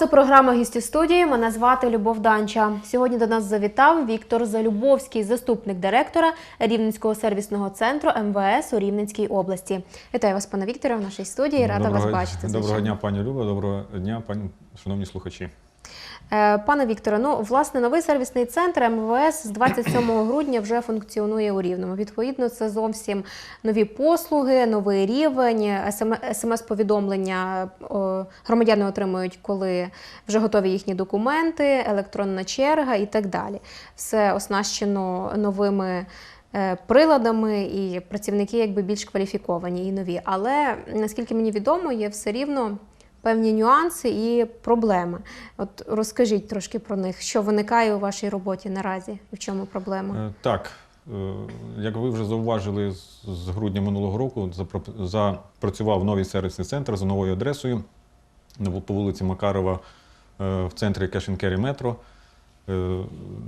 це програма «Гісті студії. Мене звати Любов Данча. Сьогодні до нас завітав Віктор Залюбовський, заступник директора Рівненського сервісного центру МВС у Рівненській області. Вітаю вас, пане Вікторе, в нашій студії. Рада вас бачити. Доброго дня, пані Люба. Доброго дня, пані шановні слухачі. Е, Пане Вікторе, ну власне новий сервісний центр МВС з 27 грудня вже функціонує у Рівному. Відповідно, це зовсім нові послуги, новий рівень, смс-повідомлення громадяни отримують, коли вже готові їхні документи, електронна черга і так далі. Все оснащено новими. е, Приладами і працівники якби більш кваліфіковані і нові. Але наскільки мені відомо, є все рівно певні нюанси і проблеми. От розкажіть трошки про них, що виникає у вашій роботі наразі і в чому проблема? Е, Так, е, як ви вже зауважили, з- грудня минулого року запрацював новий сервісний центр за новою адресою по вулиці Макарова е, в центрі Кешенкері Метро.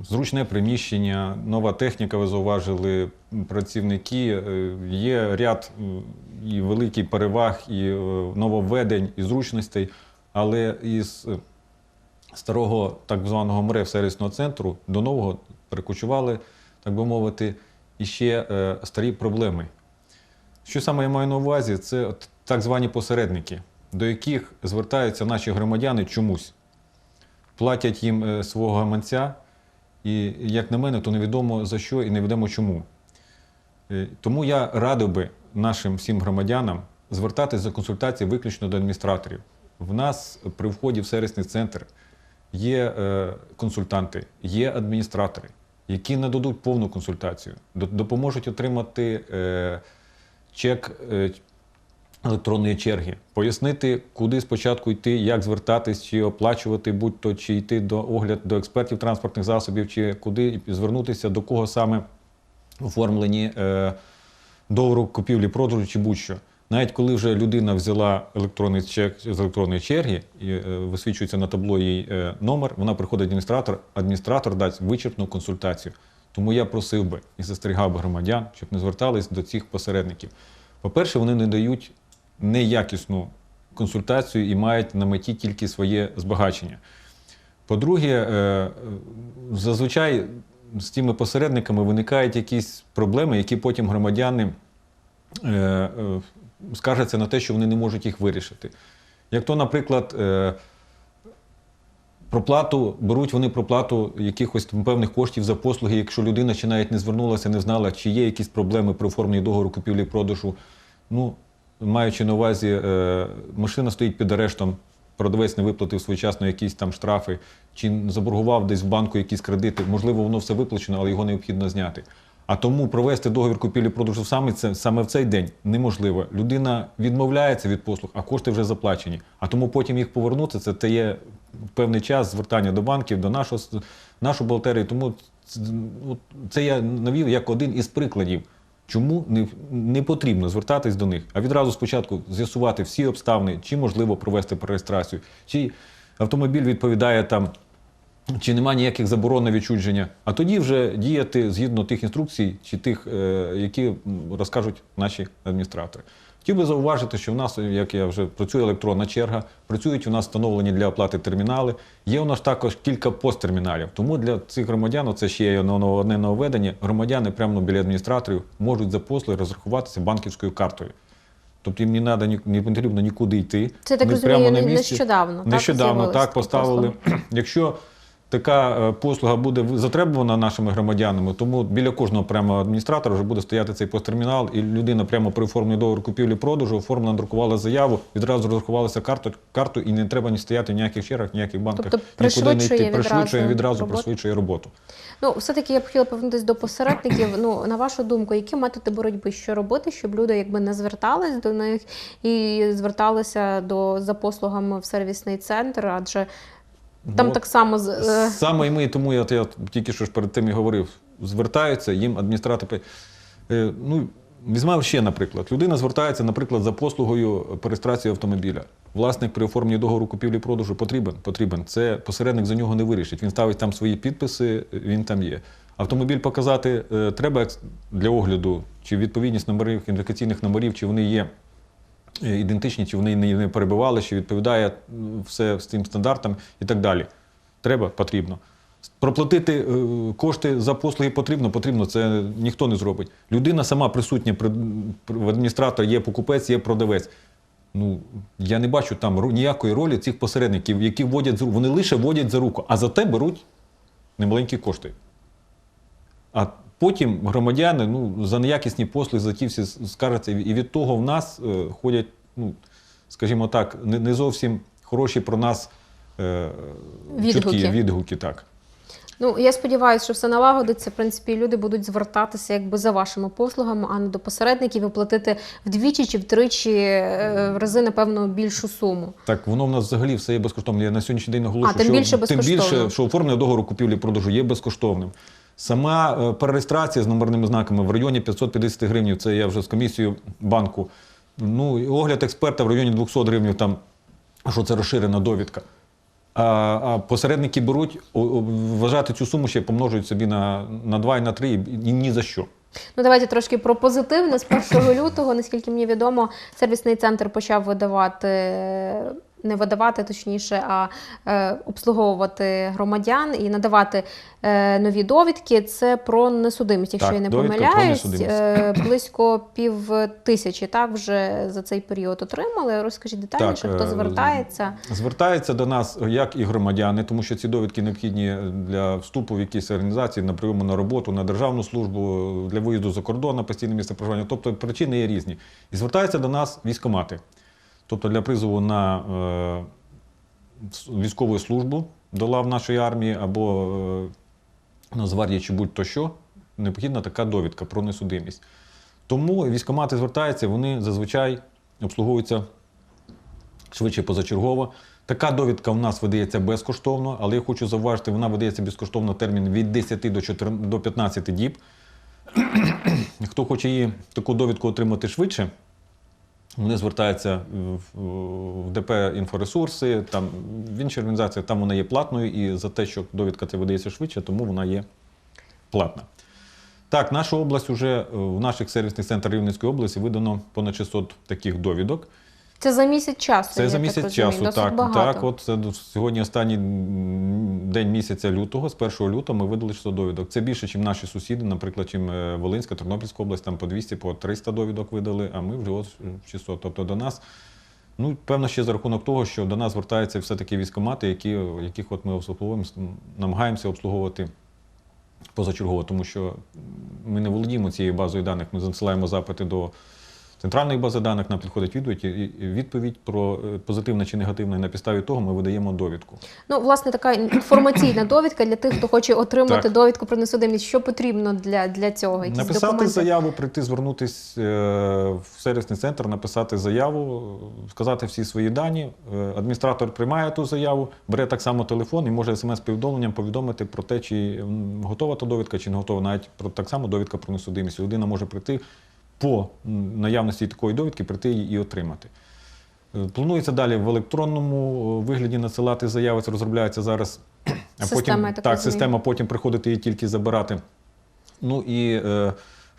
Зручне приміщення, нова техніка, ви зауважили, працівники. Є ряд і великих переваг, і е, нововведень, і зручностей, але із е, старого так званого МРЕВ сервісного центру до нового перекочували, так би мовити, іще е, старі проблеми. Що саме я маю на увазі? Це так звані посередники, до яких звертаються наші громадяни чомусь. Платять їм свого гаманця, і, як на мене, то невідомо за що і невідомо чому. Тому я радив би нашим всім громадянам звертатись за консультацією виключно до адміністраторів. В нас при вході в сервісний центр є е, консультанти, є адміністратори, які нададуть повну консультацію, допоможуть отримати е, чек е, електронної черги, пояснити, куди спочатку йти, як звертатись, чи оплачувати, будь-то чи йти до огляд до експертів транспортних засобів, чи куди звернутися, до кого саме оформлені е, договору купівлі-продажу чи будь-що. Навіть коли вже людина взяла електронний чек з електронної черги і е, висвічується на табло її е, номер, вона приходить адміністратор, адміністратор дасть вичерпну консультацію. Тому я просив би і застерігав би громадян, щоб не звертались до цих посередників. По-перше, вони не дають неякісну консультацію і мають на меті тільки своє збагачення. По-друге, е, зазвичай з тими посередниками виникають якісь проблеми, які потім громадяни е, е, скаржаться на те, що вони не можуть їх вирішити. Як то, наприклад, е, проплату, беруть вони проплату якихось певних коштів за послуги, якщо людина ще навіть не звернулася, не знала, чи є якісь проблеми при оформленні договору купівлі-продажу. Ну, маючи на увазі, машина стоїть під арештом, продавець не виплатив своєчасно якісь там штрафи, чи заборгував десь в банку якісь кредити. Можливо, воно все виплачено, але його необхідно зняти. А тому провести договір купівлі-продажу саме, це, саме в цей день неможливо. Людина відмовляється від послуг, а кошти вже заплачені. А тому потім їх повернути, це те є певний час звертання до банків, до нашого, нашу бухгалтерію. Тому це я навів як один із прикладів. Чому не, не потрібно звертатись до них, а відразу спочатку з'ясувати всі обставини, чи можливо провести перереєстрацію, чи автомобіль відповідає там, чи немає ніяких заборон на відчудження, а тоді вже діяти згідно тих інструкцій, чи тих, е, які розкажуть наші адміністратори. Хотів би зауважити, що в нас, як я вже працює електронна черга, працюють у нас встановлені для оплати термінали. Є у нас також кілька посттерміналів. Тому для цих громадян, це ще є одне нововведення, громадяни прямо біля адміністраторів можуть за послуги розрахуватися банківською картою. Тобто їм не треба ні, не потрібно нікуди йти. Це, так Вони розумію, прямо на місці. нещодавно, так, Нещодавно з'явилися так поставили. послуги? Якщо така е, послуга буде затребувана нашими громадянами, тому біля кожного прямо адміністратора вже буде стояти цей посттермінал, і людина прямо при оформленні договору купівлі-продажу оформлена, друкувала заяву, відразу розрахувалася карту, карту, і не треба ні стояти в ніяких чергах, ніяких банках, Тобто нікуди не йти. Пришвидшує відразу пришвидшує роботу. Ну, все-таки я б хотіла повернутися до посередників. Ну, на вашу думку, які методи боротьби, що робити, щоб люди якби не звертались до них і зверталися до за послугами в сервісний центр, адже там Бо- так само з е, Саме і ми, тому я, я тільки що ж перед тим і говорив, звертаються, їм адміністратори. Е, ну, візьмемо ще, наприклад, людина звертається, наприклад, за послугою по реєстрації автомобіля. Власник при оформленні договору купівлі-продажу потрібен? Потрібен. Це посередник за нього не вирішить. Він ставить там свої підписи, він там є. Автомобіль показати е, треба для огляду, чи відповідність номерів, ідентифікаційних номерів, чи вони є ідентичні, чи вони не перебували, чи відповідає все з тим стандартам і так далі. Треба, потрібно. Проплатити е, кошти за послуги потрібно, потрібно, це ніхто не зробить. Людина сама присутня, при- при- в адміністратора є покупець, є продавець. Ну, я не бачу там ніякої ролі цих посередників, які вводять за руку. Вони лише вводять за руку, а за те беруть немаленькі кошти. А потім громадяни ну, за неякісні послуги, за ті всі скаржаться. І від того в нас е, ходять, ну, скажімо так, не, не зовсім хороші про нас е, Відгуки. чуткі відгуки. Так. Ну я сподіваюся, що все налагодиться. В принципі, люди будуть звертатися якби за вашими послугами, а не до посередників і платити вдвічі чи втричі е, в рази, напевно, більшу суму. Так, воно в нас взагалі все є безкоштовним. Я на сьогоднішній день наголошую, А, тим що більше тим більше, що оформлення договору купівлі-продажу є безкоштовним. Сама е, перереєстрація з номерними знаками в районі 550 гривень, це я вже з комісією банку. Ну, огляд експерта в районі 200 гривень, там, що це розширена довідка. А, а посередники беруть, вважати цю суму ще помножують собі на, на 2 і на 3, і ні за що. Ну, давайте трошки про позитивне. З 1 лютого, наскільки мені відомо, сервісний центр почав видавати. Не видавати, точніше, а е, обслуговувати громадян і надавати е, нові довідки. Це про несудимість, якщо Так, я не помиляюсь. Е, близько пів тисячі так вже за цей період отримали. Розкажіть детальніше, Так, хто е, звертається. До нас як і громадяни, тому що ці довідки необхідні для вступу в якісь організації, на прийому на роботу, на державну службу, для виїзду за кордон на постійне місце проживання. Тобто причини є різні. І звертаються до нас військомати. Тобто для призову на е, військову службу до лав нашої армії або е, Нацгвардії чи будь-то що, необхідна така довідка про несудимість. Тому військомати звертаються, вони зазвичай обслуговуються швидше позачергово. Така довідка в нас видається безкоштовно, але я хочу зауважити, вона видається безкоштовно термін від 10 до 14, до 15 діб. Хто хоче її таку довідку отримати швидше, вони звертаються в, ДП інфоресурси, там в інші організації, там вона є платною, і за те, що довідка це видається швидше, тому вона є платна. Так, наша область вже е, в наших сервісних центрах Рівненської області видано понад 600 таких довідок. Це за місяць часу. Це я за місяць розумію, часу. досить Так, багато. так, от сьогодні останній день місяця лютого, з 1 лютого ми видали 600 довідок. Це більше, ніж наші сусіди, наприклад, чим е, Волинська, Тернопільська область, там по 200, по 300 довідок видали, а ми вже е, 600. Тобто до нас, ну, певно, ще за рахунок того, що до нас звертаються все-таки військомати, які, яких от ми обслуговуємо, намагаємося обслуговувати позачергово, тому що ми не володіємо цією базою даних. Ми засилаємо запити до центральної бази даних, нам підходить відповідь, і відповідь про е, позитивне чи негативне. І на підставі того ми видаємо довідку. Ну, власне, така інформаційна довідка для тих, хто хоче отримати Так. довідку про несудимість. Що потрібно для, для цього? Якісь написати документи? заяву, прийти, звернутися в сервісний центр, написати заяву, е, сказати всі свої дані. Е, Адміністратор приймає ту заяву, бере так само телефон і може смс-повідомленням повідомити про те, чи готова та довідка, чи не готова. Навіть про так само довідка про несудимість. Людина може прийти по наявності такої довідки, прийти її і отримати. Е, Планується далі в електронному е, вигляді надсилати заяви, це розробляється зараз. А Система, потім, так так, система потім приходити її тільки забирати. Ну і е,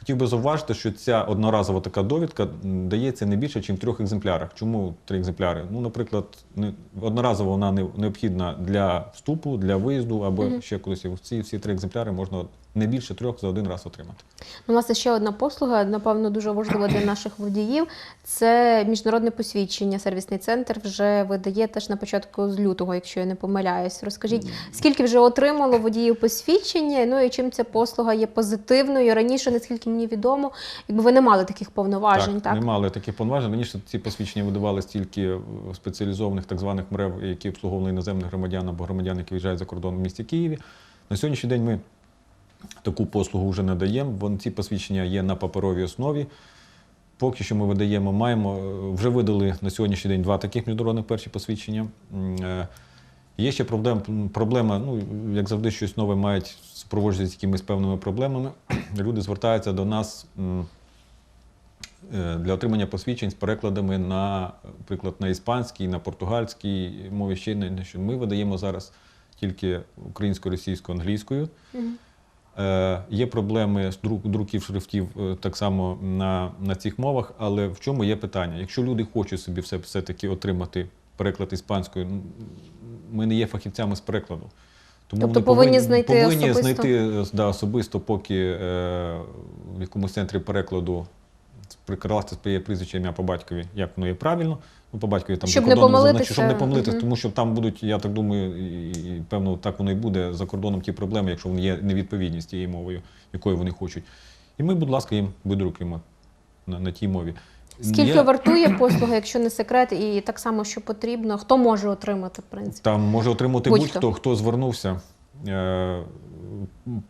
хотів би зауважити, що ця одноразова така довідка дається не більше, ніж в трьох екземплярах. Чому три екземпляри? Ну, наприклад, одноразово вона не, необхідна для вступу, для виїзду або ще кудись. Ці всі три екземпляри можна не більше трьох за один раз отримати. Ну, власне, ще одна послуга, напевно, дуже важлива для наших водіїв. Це міжнародне посвідчення. Сервісний центр вже видає теж на початку з лютого, якщо я не помиляюсь. Розкажіть, скільки вже отримало водіїв посвідчення? Ну і чим ця послуга є позитивною? Раніше, наскільки мені відомо, якби ви не мали таких повноважень, так? не мали таких повноважень. Раніше ці посвідчення видавалися тільки в спеціалізованих так званих МРЕВ, які обслуговували іноземних громадян або громадян, які виїжджають за кордон в місті Києві. На сьогоднішній день ми таку послугу вже надаємо. Вон ці посвідчення є на паперовій основі. Поки що ми видаємо, маємо е, вже видали на сьогоднішній день два таких міжнародних перші посвідчення. Є ще проблем, проблема, ну як завжди, щось нове мають супроводжуватися якимись певними проблемами. Люди звертаються до нас е, для отримання посвідчень з перекладами на, наприклад, на іспанській, на португальській мові ще не що ми видаємо зараз тільки українською, російською, англійською. Е, є проблеми з друк, друків шрифтів е, так само на, на цих мовах, але в чому є питання? Якщо люди хочуть собі все, все-таки отримати переклад іспанською, ми не є фахівцями з перекладу. Тому Тобто вони повинні знайти повинні особисто? знайти е, да, особисто, поки е, в якомусь центрі перекладу прикласти своє прізвище ім'я по батькові, як воно є правильно. Ну, по батькові там Щоб не помилитися. щоб не помилитися, Мгм. тому що там будуть, я так думаю, і, і певно так воно і буде за кордоном ті проблеми, якщо вони є невідповідність тією мовою, якою вони хочуть. І ми, будь ласка, їм видрукуємо на, на тій мові. Скільки Є- вартує послуга, якщо не секрет, і так само, що потрібно, хто може отримати, в принципі? Там може отримати Будь-хто. будь-хто, хто звернувся. Е,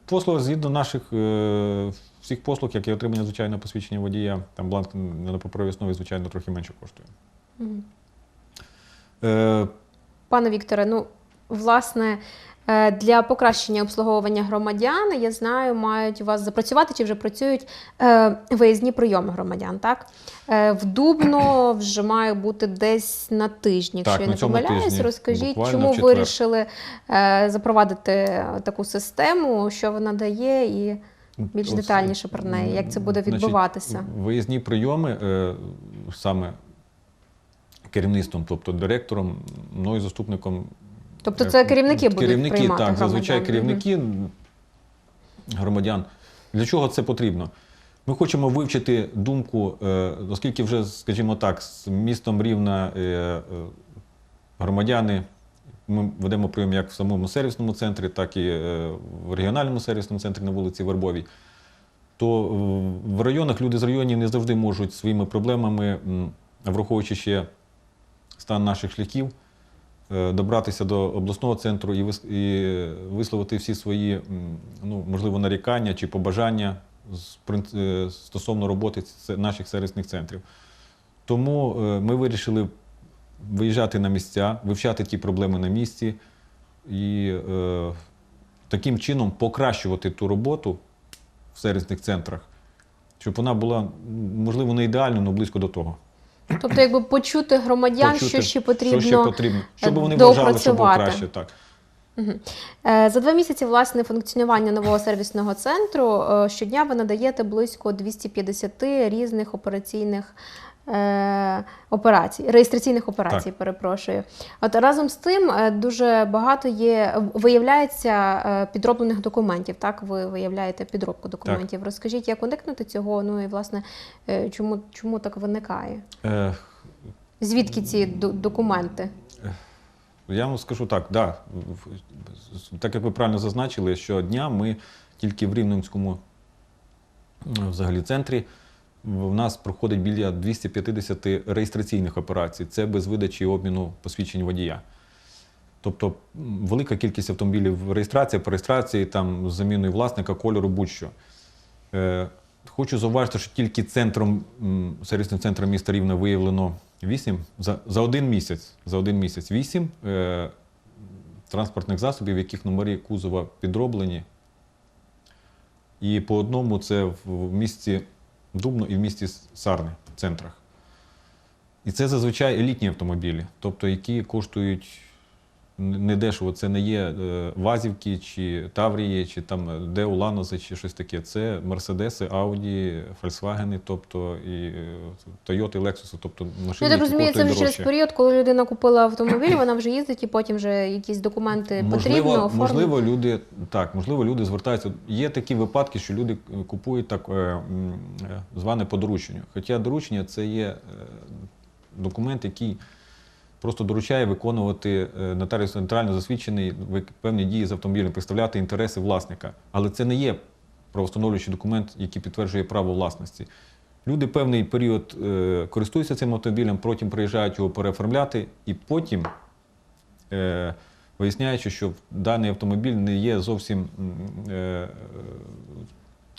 Послуга згідно наших е, всіх послуг, як і отримання звичайного посвідчення водія, там бланк на паперовій основі, звичайно, трохи менше коштує. Мгм. Е, Пане Вікторе, ну власне для покращення обслуговування громадян, я знаю, мають у вас запрацювати чи вже працюють е, виїзні прийоми громадян. Так Е, в Дубно вже має бути десь на тиждень, якщо Так, я не помиляюсь. тижні, Розкажіть, буквально чому вирішили е, запровадити таку систему, що вона дає, і більш детальніше про неї, як це буде значить, відбуватися. Виїзні прийоми е, саме керівництвом, тобто директором, мною заступником. Тобто це е, керівники будуть керівники, приймати так, зазвичай керівники громадян. Для чого це потрібно? Ми хочемо вивчити думку, е, оскільки вже, скажімо так, з містом Рівна е, громадяни. Ми ведемо прийом як в самому сервісному центрі, так і в регіональному сервісному центрі на вулиці Вербовій. То в районах люди з районів не завжди можуть своїми проблемами, враховуючи ще стан наших шляхів, добратися до обласного центру і висловити всі свої, ну, можливо, нарікання чи побажання е, стосовно роботи наших сервісних центрів. Тому е, ми вирішили виїжджати на місця, вивчати ті проблеми на місці і е, таким чином покращувати ту роботу в сервісних центрах, щоб вона була, можливо, не ідеальною, але близько до того. Тобто, якби почути громадян, Почути, що ще потрібно. що ще потрібно, щоб е, вони вважали, що було краще. Так. Е, За два місяці власне функціонування нового сервісного центру е, щодня ви надаєте близько 250 різних операційних. Е, Операцій, реєстраційних операцій, Так. перепрошую. От разом з тим е, дуже багато є, виявляється е, підроблених документів. Так, ви виявляєте підробку документів. Розкажіть, як уникнути цього? Ну і власне, чому, чому так виникає? Е, Звідки ці документи? Я вам скажу так, да, так як ви правильно зазначили, що дня ми тільки в Рівненському взагалі центрі в нас проходить біля 250 реєстраційних операцій. Це без видачі обміну посвідчень водія. Тобто велика кількість автомобілів реєстрація, по реєстрації, там, з заміною власника, кольору, будь-що. Е, Хочу зауважити, що тільки центром, сервісним центром міста Рівна виявлено 8 за, за один місяць. За один місяць 8 е, транспортних засобів, яких номери кузова підроблені. І по одному це в місті Дубно і в місті Сарни, в центрах. І це зазвичай елітні автомобілі, тобто які коштують н- недешево. Це не є е, Вазівки чи Таврії, чи там е, Део Ланози, чи щось таке. Це Мерседеси, Ауді, Фольксвагени, тобто і е, Тойоти, Лексуси, тобто Ну, машини, я так розумію, це вже через період, коли людина купила автомобіль, вона вже їздить і потім вже якісь документи потрібно Можливо, оформити. можливо, люди так, можливо, люди звертаються. Є такі випадки, що люди купують так зване по дорученню. Хоча доручення це є документ, який просто доручає виконувати е, нотаріус нотаріально засвідчений певні дії з автомобілем, представляти інтереси власника. Але це не є правостановлюючий документ, який підтверджує право власності. Люди певний період е, користуються цим автомобілем, потім приїжджають його переоформляти, і потім е, виясняючи, що даний автомобіль не є зовсім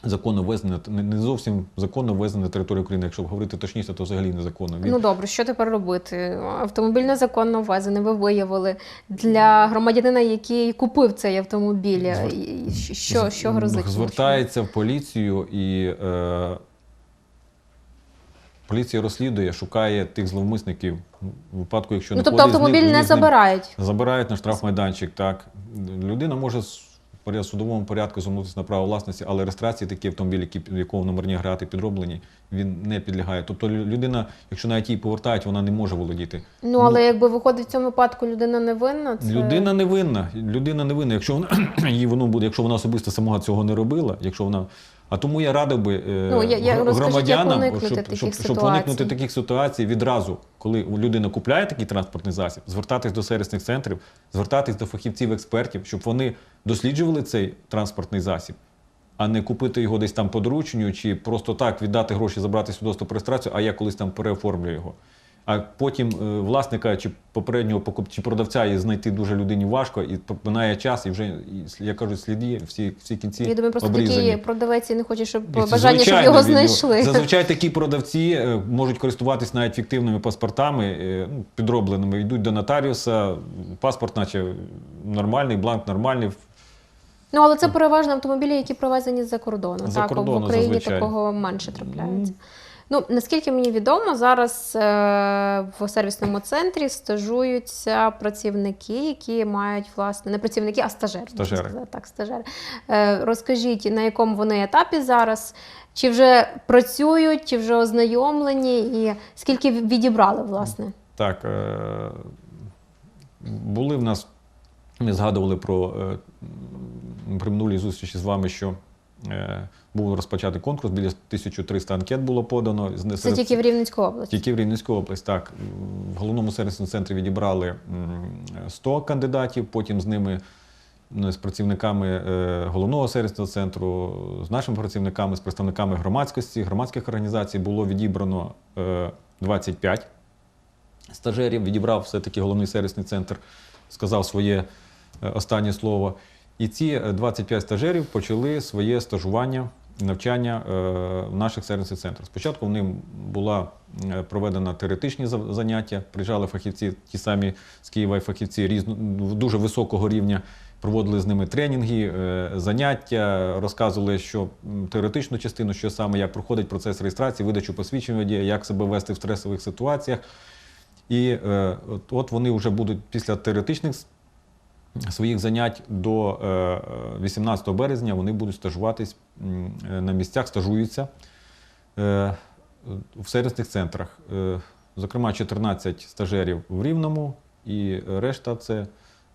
законно ввезений, не- не зовсім законно ввезений на територію України. Якщо говорити точніше, то взагалі незаконно. Він Ну добре, що тепер робити? Автомобіль незаконно ввезений, ви виявили для громадянина, який купив цей автомобіль. Звер- Що, що грозить? звертається в поліцію і е, поліція розслідує, шукає тих зловмисників. В випадку, якщо Ну тобто знаходить з ним- автомобіль не забирають. Забирають на штрафмайданчик, так. Людина може поряд- судовому порядку звернутися на право власності, але реєстрації такі автомобілі, які в якого номерні грати підроблені, він не підлягає. Тобто людина, якщо навіть її повертають, вона не може володіти. Ну але якби виходить в цьому випадку людина не винна, це Людина не винна. Людина не винна. Якщо вона її воно буде, якщо вона особисто самого цього не робила, якщо вона. А тому я радив би е, Ну, я- я- розкажіть, громадянам, уникнути щоб, щоб, щоб уникнути таких ситуацій відразу, коли людина купляє такий транспортний засіб, звертатись до сервісних центрів, звертатись до фахівців-експертів, щоб вони досліджували цей транспортний засіб, а не купити його десь там по дорученню, чи просто так віддати гроші, забрати свідоцтво про реєстрацію, а я колись там переоформлю його. А потім е, власника чи попереднього покуп... чи продавця і знайти дуже людині важко, і минає час, і вже, і, я кажу, сліди, всі, всі кінці я думаю, просто обрізані. такий продавець і не хоче, щоб І бажання, щоб його знайшли. Зазвичай такі продавці е, можуть користуватись навіть фіктивними паспортами, е, ну, підробленими. Йдуть до нотаріуса, паспорт, наче нормальний, бланк нормальний. Ну але це переважно автомобілі, які провезені з-за кордону. За так, кордону, в Україні зазвичай. такого менше трапляється. Ну, наскільки мені відомо, зараз е, в сервісному центрі стажуються працівники, які мають власне не працівники, а стажери. Стажери. сказати, Так, стажери. Е, розкажіть, на якому вони етапі зараз? Чи вже працюють, чи вже ознайомлені, і скільки відібрали, власне? Так, е, були в нас, ми згадували про при минулій зустрічі з вами, що був розпочатий конкурс, біля 1300 анкет було подано. Це серед- тільки в Рівненській області. Тільки в Рівненську область, так. В головному сервісному центрі відібрали м, 100 кандидатів, потім з ними, ну, з працівниками е, головного сервісного центру, з нашими працівниками, з представниками громадськості, громадських організацій було відібрано е, 25 стажерів. Відібрав все-таки головний сервісний центр, сказав своє е, останнє слово. І ці е, 25 стажерів почали своє стажування, навчання е, в наших сервісних центрах. Спочатку в них була е, проведена теоретичні заняття, приїжджали фахівці, ті самі з Києва і фахівці дуже високого рівня. Проводили з ними тренінги, е, заняття, розказували, що теоретичну частину, що саме як проходить процес реєстрації, видачу посвідчень водія, як себе вести в стресових ситуаціях. І е, от, вони вже будуть після теоретичних своїх занять до е, е, 18 березня вони будуть стажуватись е, на місцях, стажуються е, в сервісних центрах. Е, Зокрема, 14 стажерів в Рівному, і решта це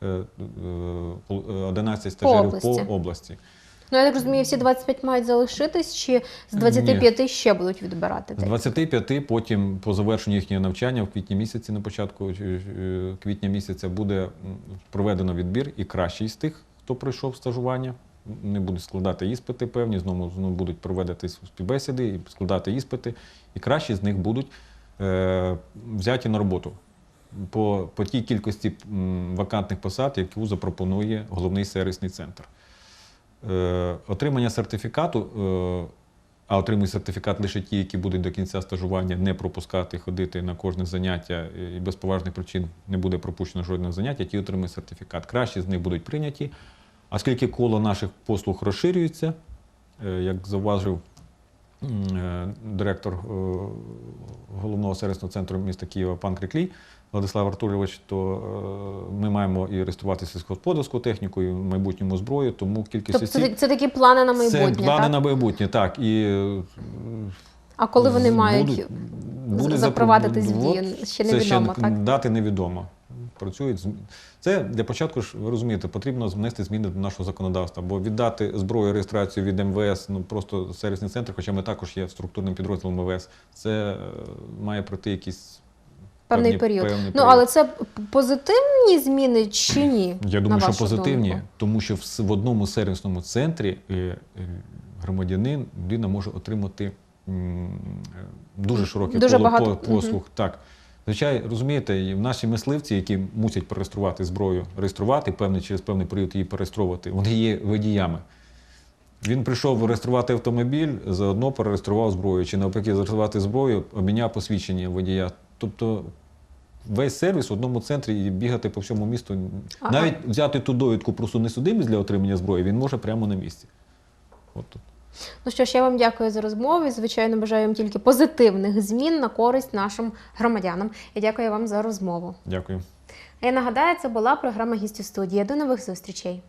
е, е, пол- е, 11 стажерів області. по області. Ну, я так розумію, всі 25 мають залишитись, чи з 25 ще будуть відбирати? З десь? 25 потім по завершенню їхнього навчання в квітні місяці, на початку е, е, квітня місяця, буде проведено відбір і кращий з тих, хто пройшов стажування. Не будуть складати іспити певні, знову, знову будуть проведені співбесіди і складати іспити. І кращі з них будуть е, взяті на роботу по, по тій кількості вакантних посад, яку запропонує головний сервісний центр. Е, отримання сертифікату, е, а отримують сертифікат лише ті, які будуть до кінця стажування не пропускати, ходити на кожне заняття і без поважних причин не буде пропущено жодного заняття, ті отримують сертифікат. Кращі з них будуть прийняті. Оскільки коло наших послуг розширюється, е, як зауважив е, директор е, головного сервісного центру міста Києва пан Криклій Владислав Артурович, то е, ми маємо і реєструвати сільськогосподарську техніку, і в майбутньому зброю, тому кількість Тобто це, це такі плани на майбутнє, це плани так? на майбутнє, так. І е, А коли вони мають будуть запровадитись в дію, ще Це ще так? дати невідомо. Працюють. Це для початку ж, ви розумієте, потрібно внести зміни до нашого законодавства, бо віддати зброю реєстрацію від МВС, ну просто сервісний центр, хоча ми також є структурним підрозділом МВС, це е, має пройти якийсь Певний період. певний ну, період. але це позитивні зміни чи ні? Я думаю, що позитивні, думку? тому що в, в одному сервісному центрі е, е, громадянин, людина може отримати м, дуже широке Дуже коло багато, по- послуг. Так. Звичайно, розумієте, наші мисливці, які мусять перереєструвати зброю, реєструвати певний через певний період її перереєстровувати, вони є водіями. Він прийшов реєструвати автомобіль, заодно перереєстрував зброю, чи навпаки, зареєструвати зброю, обміняв посвідчення водія. Тобто весь сервіс в одному центрі і бігати по всьому місту. Ага. Навіть взяти ту довідку про суднесудимість для отримання зброї, він може прямо на місці. От. Ну що ж, я вам дякую за розмову і, звичайно, бажаю вам тільки позитивних змін на користь нашим громадянам. І дякую вам за розмову. Дякую. А Я нагадаю, це була програма «Гість у студії. До нових зустрічей.